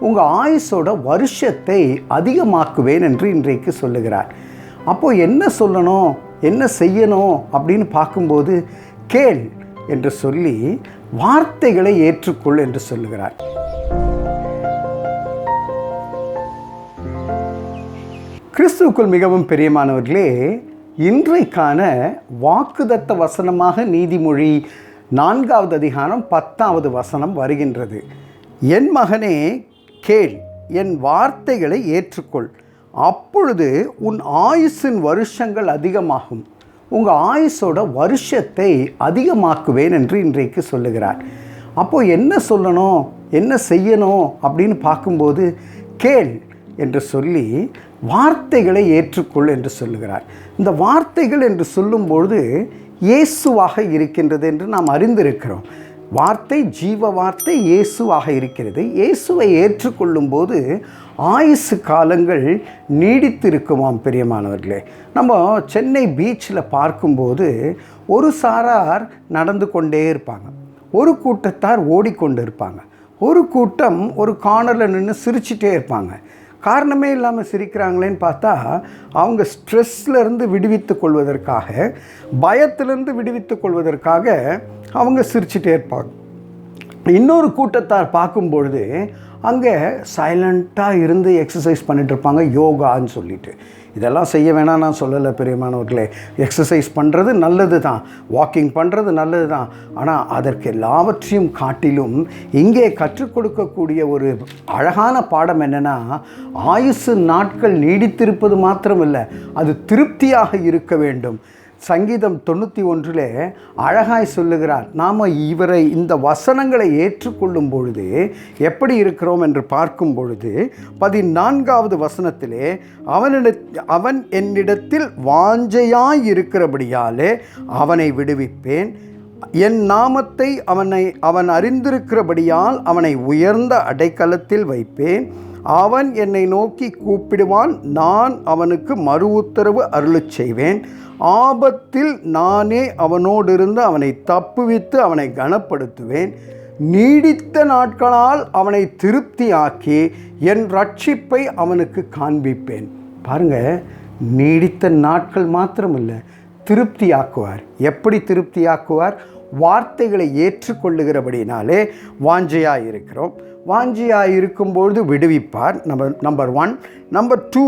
உங்கள் ஆயுசோட வருஷத்தை அதிகமாக்குவேன் என்று இன்றைக்கு சொல்லுகிறார். அப்போது என்ன சொல்லணும்? என்ன செய்யணும்? அப்படின்னு பார்க்கும்போது கேள் என்று சொல்லி வார்த்தைகளை ஏற்றுக்கொள் என்று சொல்லுகிறார். கிறிஸ்துவுக்குள் மிகவும் பெரியமானவர்களே இன்றைக்கான வாக்குதத்த வசனமாக நீதிமொழி நான்காவது அதிகாரம் பத்தாவது வசனம் வருகின்றது. என் மகனே கேள் என் வார்த்தைகளை ஏற்றுக்கொள். அப்பொழுது உன் ஆயுசின் வருஷங்கள் அதிகமாகும். உங்கள் ஆயுஸோட வருஷத்தை அதிகமாக்குவேன் என்று இன்றைக்கு சொல்லுகிறார். அப்போது என்ன சொல்லணும்? என்ன செய்யணும்? அப்படின்னு பார்க்கும்போது கேள் என்று சொல்லி வார்த்தைகளை ஏற்றுக்கொள் என்று சொல்லுகிறார். இந்த வார்த்தைகள் என்று சொல்லும்பொழுது இயேசுவாக இருக்கின்றது என்று நாம் அறிந்திருக்கிறோம். வார்த்தை ஜீவ வார்த்தை இயேசுவாக இருக்கிறது. இயேசுவை ஏற்றுக்கொள்ளும் போது ஆயுசு காலங்கள் நீடித்திருக்குமாம் பெரியமானவர்களே. நம்ம சென்னை பீச்சில் பார்க்கும்போது ஒரு சாரார் நடந்து கொண்டே இருப்பாங்க. ஒரு கூட்டத்தார் ஓடிக்கொண்டு இருப்பாங்க ஒரு கூட்டம் ஒரு கார்னரில் நின்று சிரிச்சிட்டே இருப்பாங்க. காரணமே இல்லாமல் சிரிக்கிறாங்களேன்னு பார்த்தா அவங்க ஸ்ட்ரெஸ்லேருந்து விடுவித்து கொள்வதற்காக பயத்திலிருந்து விடுவித்து கொள்வதற்காக அவங்க சிரிச்சிட்டே இருப்பாங்க. இன்னொரு கூட்டத்தார் பார்க்கும் பொழுது அங்கே சைலண்ட்டாக இருந்து எக்ஸசைஸ் பண்ணிட்டு இருப்பாங்க யோகான்னு சொல்லிட்டு. இதெல்லாம் செய்ய வேணாம் நான் சொல்லலை பெரியமானவர்களே. எக்ஸசைஸ் பண்ணுறது நல்லது தான். வாக்கிங் பண்ணுறது நல்லது தான். ஆனால் அதற்கு எல்லாவற்றையும் காட்டிலும் இங்கே கற்றுக் கொடுக்கக்கூடிய ஒரு அழகான பாடம் என்னென்னா ஆயுசு நாட்கள் நீடித்திருப்பது மாத்திரமில்லை அது திருப்தியாக இருக்க வேண்டும். சங்கீதம் தொண்ணூற்றி ஒன்றில் அழகாய் சொல்லுகிறார் நாம் இவரை இந்த வசனங்களை ஏற்றுக்கொள்ளும் பொழுது எப்படி இருக்கிறோம் என்று பார்க்கும் பொழுது பதினான்காவது வசனத்திலே அவனிட அவன் என்னிடத்தில் வாஞ்சையாய் இருக்கிறபடியாலே அவனை விடுவிப்பேன். என் நாமத்தை அவனை அவன் அறிந்திருக்கிறபடியால் அவனை உயர்ந்த அடைக்கலத்தில் வைப்பேன். அவன் என்னை நோக்கி கூப்பிடுவான் நான் அவனுக்கு மறு உத்தரவு அருளச் செய்வேன். ஆபத்தில் நானே அவனோடிருந்து அவனை தப்புவித்து அவனை கனப்படுத்துவேன். நீடித்த நாட்களால் அவனை திருப்தியாக்கி என் ரட்சிப்பை அவனுக்கு காண்பிப்பேன். பாருங்க நீடித்த நாட்கள் மாத்திரமில்லை திருப்தியாக்குவார். எப்படி திருப்தியாக்குவார்? வார்த்தைகளை ஏற்றுக்கொள்ளுகிறபடினாலே வாஞ்சையாக இருக்கிறோம் வாஞ்சியாக இருக்கும்பொழுது விடுவிப்பார் number number one number two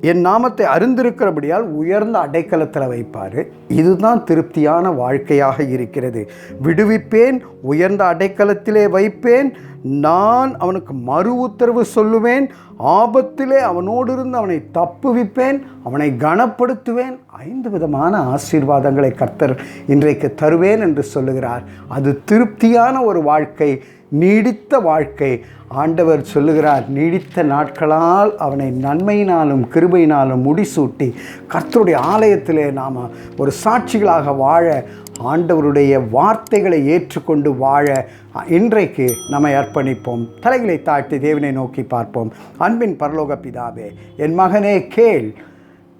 என் நாமத்தை அறிந்திருக்கிறபடியால் உயர்ந்த அடைக்கலத்தில் வைப்பார். இதுதான் திருப்தியான வாழ்க்கையாக இருக்கிறது. விடுவிப்பேன் உயர்ந்த அடைக்கலத்திலே வைப்பேன். நான் அவனுக்கு மறு உத்தரவு சொல்லுவேன். ஆபத்திலே அவனோடு இருந்து அவனை தப்புவிப்பேன் அவனை கனப்படுத்துவேன். ஐந்து விதமான ஆசீர்வாதங்களை கர்த்தர் இன்றைக்கு தருவேன் என்று சொல்லுகிறார். அது திருப்தியான ஒரு வாழ்க்கை. நீடித்த வாழ்க்கை. ஆண்டவர் சொல்லுகிறார் நீடித்த நாட்களால் அவனை நன்மையினாலும் கிருபையினாலும் முடிசூட்டி கர்த்தருடைய ஆலயத்திலே நாம் ஒரு சாட்சிகளாக வாழ ஆண்டவருடைய வார்த்தைகளை ஏற்றுக்கொண்டு வாழ இன்றைக்கு நம்மை அர்ப்பணிப்போம். தலைகளை தாழ்த்தி தேவனை நோக்கி பார்ப்போம். அன்பின் பரலோக பிதாவே என் மகனே கேள்.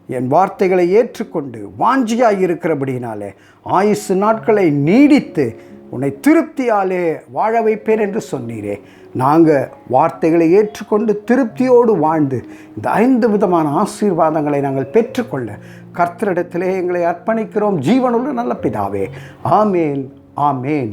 என் வார்த்தைகளை ஏற்றுக்கொண்டு வாஞ்சியாய் இருக்கிறபடினாலே ஆயுசு நாட்களை நீடித்து உன்னை திருப்தியாலே வாழ வைப்பேன் என்று சொன்னீரே. நாங்கள் வார்த்தைகளை ஏற்றுக்கொண்டு திருப்தியோடு வாழ்ந்து இந்த ஐந்து விதமான ஆசீர்வாதங்களை நாங்கள் பெற்றுக்கொள்ள கர்த்தரிடத்திலே எங்களை அர்ப்பணிக்கிறோம். ஜீவனுள்ள நல்ல பிதாவே. ஆமேன் ஆமேன்.